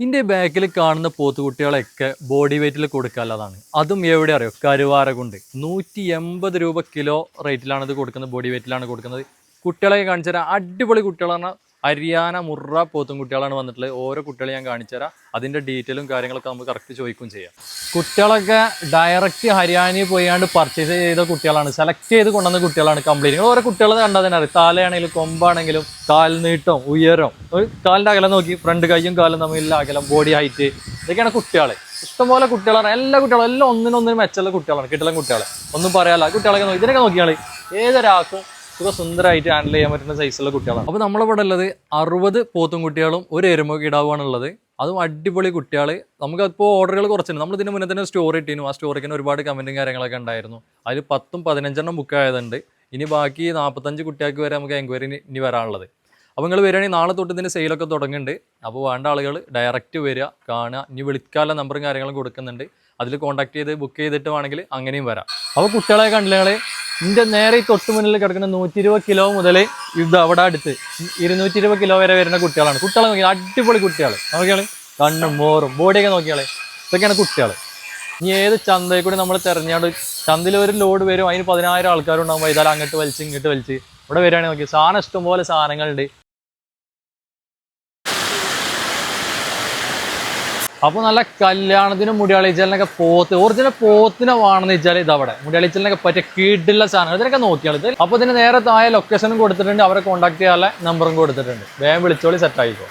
ഇതിന്റെ ബാക്കിൽ കാണുന്ന പോത്തുകുട്ടികളൊക്കെ ബോഡി വെയിറ്റിൽ കൊടുക്കാനുള്ളതാണ് അതും എവിടെ അറിയോ? കരുവാര കൊണ്ട്. നൂറ്റി എൺപത് രൂപ കിലോ റേറ്റിലാണ് ഇത് കൊടുക്കുന്നത് ബോഡി വെയിറ്റിലാണ് കൊടുക്കുന്നത്. കുട്ടികളെ കാണിച്ചാൽ അടിപൊളി കുട്ടികളാണ്. ഹരിയാന മുറ പോത്തും കുട്ടികളാണ് വന്നിട്ടുള്ളത്. ഓരോ കുട്ടികളെ ഞാൻ കാണിച്ചു തരാം അതിന്റെ ഡീറ്റെയിലും കാര്യങ്ങളൊക്കെ നമുക്ക് കറക്റ്റ് ചോദിക്കുകയും ചെയ്യാം. കുട്ടികളൊക്കെ ഡയറക്റ്റ് ഹരിയാനയിൽ പോയാണ്ട് പർച്ചേസ് ചെയ്ത കുട്ടികളാണ്. സെലക്ട് ചെയ്ത് കൊണ്ടുവന്ന കുട്ടികളാണ് കംപ്ലീറ്റ് ഓരോ കുട്ടികൾ കണ്ടാൽ തന്നെ അറിയാം. താലയാണെങ്കിലും കൊമ്പാണെങ്കിലും കാൽ നീട്ടം ഉയരം. ഒരു കാലിന്റെ അകലം നോക്കി. ഫ്രണ്ട് കൈയും കാലും തമ്മിലുള്ള അകലം ബോഡി ഹൈറ്റ് ഇതൊക്കെയാണ് കുട്ടികളെ. ഇഷ്ടംപോലെ കുട്ടികളാണ്. എല്ലാ കുട്ടികളും എല്ലാം ഒന്നിനൊന്നിനും മെച്ചമുള്ള കുട്ടികളാണ്. കിട്ടലും കുട്ടികളെ. ഒന്നും പറയാല്ല കുട്ടികളൊക്കെ നോക്കി. ഇതിനൊക്കെ നോക്കിയാൽ ഏതൊരാൾക്കും സുഖ സുന്ദരമായിട്ട് ഹാൻഡിൽ ചെയ്യാൻ പറ്റുന്ന സൈസുള്ള കുട്ടികളാണ്. അപ്പോൾ നമ്മളിവിടെ ഉള്ളത് അറുപത് പോത്തും കുട്ടികളും ഒരു എരുമ ഉള്ളത് അതും അടിപൊളി കുട്ടികൾ നമുക്കിപ്പോൾ ഓർഡറുകൾ കുറച്ചുണ്ട് നമ്മൾ ഇതിന് മുന്നേ തന്നെ സ്റ്റോറി ഇട്ടിരുന്നു. ആ സ്റ്റോറിക്ക് ഒരുപാട് കമന്റും കാര്യങ്ങളൊക്കെ ഉണ്ടായിരുന്നു. അതിൽ പത്തും പതിനഞ്ചെണ്ണം ബുക്ക് ആയതുണ്ട്. ഇനി ബാക്കി നാൽപ്പത്തഞ്ച് കുട്ടികൾക്ക് വരെ നമുക്ക് എൻക്വയറി ഇനി വരാനുള്ളത്. അപ്പോൾ നിങ്ങൾ വരികയാണെങ്കിൽ നാളെ തൊട്ട് ഇതിന്റെ സെയിലൊക്കെ തുടങ്ങുന്നുണ്ട്. അപ്പോൾ വേണ്ട ആളുകൾ ഡയറക്റ്റ് വരിക കാണുക. ഇനി വിളിക്കാനുള്ള നമ്പറും കാര്യങ്ങളും കൊടുക്കുന്നുണ്ട്. അതിൽ കോൺടാക്ട് ചെയ്ത് ബുക്ക് ചെയ്തിട്ട് വേണമെങ്കിൽ അങ്ങനെയും വരാം. അപ്പോൾ കുട്ടികളെ കണ്ടില്ല ഇതിന്റെ നേരെ തൊട്ട് മുന്നിൽ കിടക്കുന്ന നൂറ്റി ഇരുപത് കിലോ മുതൽ ഇത് അവിടെ അടുത്ത് ഇരുന്നൂറ്റി ഇരുപത് കിലോ വരെ വരുന്ന കുട്ടികളാണ്. കുട്ടികളെ നോക്കിയാൽ അടിപൊളി കുട്ടികൾ നോക്കിയാൽ കണ്ണും മോറും ബോഡിയൊക്കെ നോക്കിയാൽ ഇതൊക്കെയാണ് കുട്ടികൾ ഇനി ഏത് ചന്തയിൽ കൂടി നമ്മൾ തെരഞ്ഞാണ്ട് ചന്തയിൽ ഒരു ലോഡ് വരും അതിന് പതിനായിരം ആൾക്കാരുണ്ടാകുമ്പോൾ ഇതായാലും അങ്ങോട്ട് വലിച്ച് ഇങ്ങോട്ട് വലിച്ച്. ഇവിടെ വരികയാണെങ്കിൽ നോക്കി സാധനം ഇഷ്ടംപോലെ സാധനങ്ങളുണ്ട്. അപ്പോൾ നല്ല കല്യാണത്തിനും മുടിയാളിച്ചലിനൊക്കെ പോത്ത് ഒറിജിനൽ പോത്തിനെ വേണമെന്ന് വെച്ചാൽ ഇതവിടെ. മുടിയാളിച്ചലിനൊക്കെ പറ്റിയ കീടുള്ള സാധനം ഇതിനൊക്കെ നോക്കിയാൽ ഇത് അപ്പോൾ ഇതിന് നേരെ താഴെ ലൊക്കേഷനും കൊടുത്തിട്ടുണ്ട്. അവരെ കോൺടാക്ട് ചെയ്യാനുള്ള നമ്പറും കൊടുത്തിട്ടുണ്ട്. വേഗം വിളിച്ചോളി സെറ്റ് ആയിക്കോ.